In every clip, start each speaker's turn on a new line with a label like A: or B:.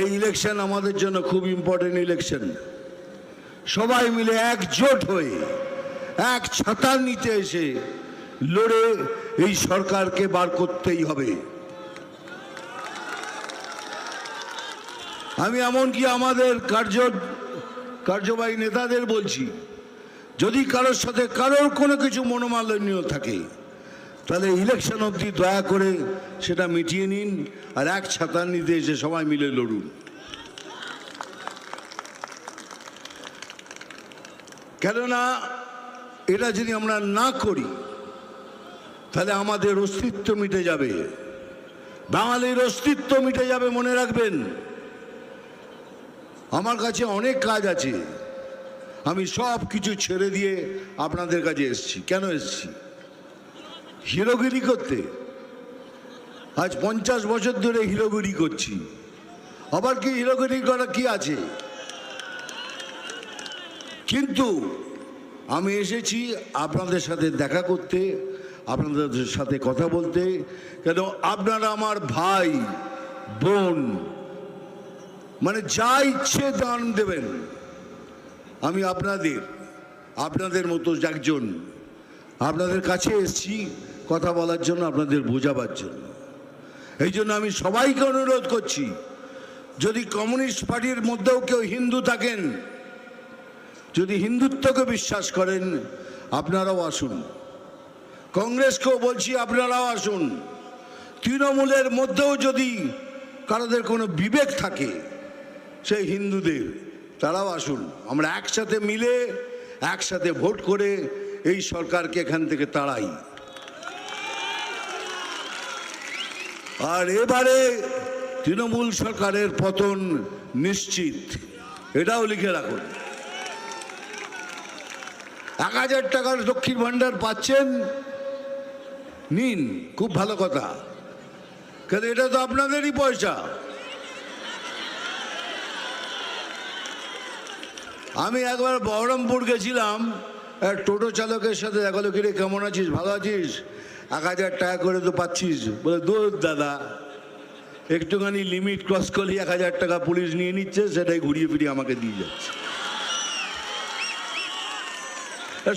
A: এই ইলেকশন আমাদের জন্য খুব ইম্পর্টেন্ট ইলেকশন সবাই মিলে একজোট হয়ে, এক ছাতার নিচে এসে লড়ে এই সরকারকে বার করতেই হবে। আমি এমনকি আমাদের কার্য, কার্যবাহী নেতাদের বলছি, যদি কারোর সাথে কারোর কোনো কিছু মনোমালিন্য থাকে তাহলে ইলেকশন অবধি দয়া করে সেটা মিটিয়ে নিন আর এক ছাতার নিতে এসে সবাই মিলে লড়ুন। কেননা এটা যদি আমরা না করি, তাহলে আমাদের অস্তিত্ব মিটে যাবে। বাঙালির অস্তিত্ব মিটে যাবে, মনে রাখবেন। আমার কাছে অনেক কাজ আছে। আমি সব কিছু ছেড়ে দিয়ে আপনাদের কাছে এসেছি। কেন এসেছি? হিরোগিরি করতে। আজ পঞ্চাশ বছর ধরে হিরোগিরি করছি। আবার কি হিরোগিরি করা কি আছে? কিন্তু আমি এসেছি আপনাদের সাথে দেখা করতে, আপনাদের সাথে কথা বলতে, কেন আপনারা আমার ভাই, বোন মানে যা ইচ্ছে দান দেবেন। আমি আপনাদের আপনাদের মতো একজন, আপনাদের কাছে এসেছি কথা বলার জন্য আপনাদের বোঝাবার জন্য। এই জন্য আমি সবাইকে অনুরোধ করছি, যদি কমিউনিস্ট পার্টির মধ্যেও কেউ হিন্দু থাকেন, যদি হিন্দুত্বকে বিশ্বাস করেন, আপনারাও আসুন। কংগ্রেসকেও বলছি, আপনারাও আসুন। তৃণমূলের মধ্যেও যদি কারোদের কোনো বিবেক থাকে, সেই হিন্দুদের, তারাও আসুন। আমরা একসাথে মিলে, একসাথে ভোট করে এই সরকারকে এখান থেকে তাড়াই। আর এবারে তৃণমূল সরকারের পতন নিশ্চিত। এটাও লিখে রাখুন। এক হাজার টাকার লক্ষ্মীর ভাণ্ডার পাচ্ছেন? নিন, খুব ভালো কথা। কেন এটা তো আপনাদেরই পয়সা। আমি একবার বহরমপুর গেছিলাম, এক টোটো চালকের সাথে, দেখা হলো কিরে কেমন আছিস, ভালো আছিস? এক হাজার টাকা করে তো পাচ্ছিস। বলে দূর দাদা, একটুখানি লিমিট ক্রস করলে এক হাজার টাকা পুলিশ নিয়ে নিচ্ছে, সেটাই ঘুরিয়ে ফিরিয়ে আমাকে দিয়ে যাচ্ছে।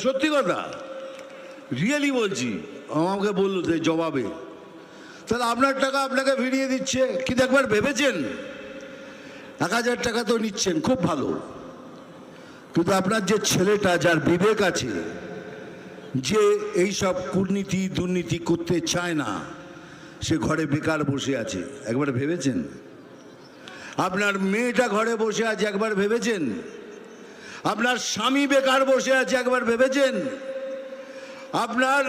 A: সত্যি কথা রিয়েলি বলছি, আমাকে বলল যে জবাবে, তাহলে আপনার টাকা আপনাকে ফিরিয়ে দিচ্ছে কিন্তু একবার ভেবেছেন? এক হাজার টাকা তো নিচ্ছেন, খুব ভালো। কিন্তু আপনার যে ছেলেটা, যার বিবেক আছে যে এই সব কূটনীতি, দুর্নীতি করতে চায় না, সে ঘরে বেকার বসে আছে। একবার ভেবেছেন? আপনার মেয়েটা ঘরে বসে আছে, একবার ভেবেছেন? আপনার স্বামী বেকার বসে আছে, একবার ভেবেছেন? আপনার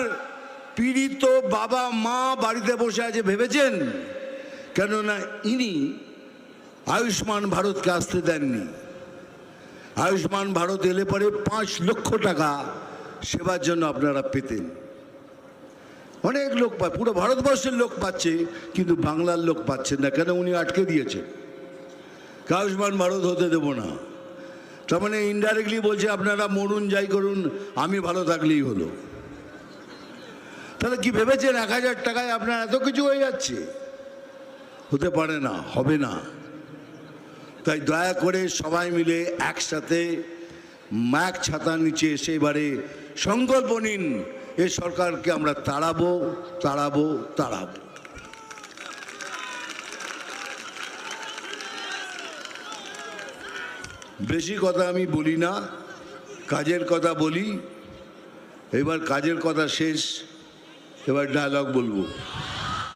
A: পীড়িত বাবা, মা বাড়িতে বসে আছে, ভেবেছেন? কেননা ইনি আয়ুষ্মান ভারতকে আসতে দেননি। আয়ুষ্মান ভারত এলে পরে পাঁচ লক্ষ টাকা সেবার জন্য আপনারা পেতেন। অনেক লোক পায় পুরো ভারতবর্ষের লোক পাচ্ছে, কিন্তু বাংলার লোক পাচ্ছেন না। কেন? উনি আটকে দিয়েছেন। আয়ুষ্মান ভারত হতে দেব না। তার মানে ইনডাইরেক্টলি বলছে, আপনারা মরুন, যাই করুন, আমি ভালো থাকলেই হলো। তাহলে কি ভেবেছেন এক হাজার টাকায় আপনার এত কিছু হয়ে যাচ্ছে? হতে পারে না, হবে না। তাই দয়া করে সবাই মিলে একসাথে ম্যাক ছাতার নিচে এসে এবারে সংকল্প নিন, এ সরকারকে আমরা তাড়াবো তাড়াবো তাড়াবো। বেশি কথা আমি বলি না, কাজের কথা বলি, এবার কাজের কথা শেষ, এবার ডায়লগ বলব।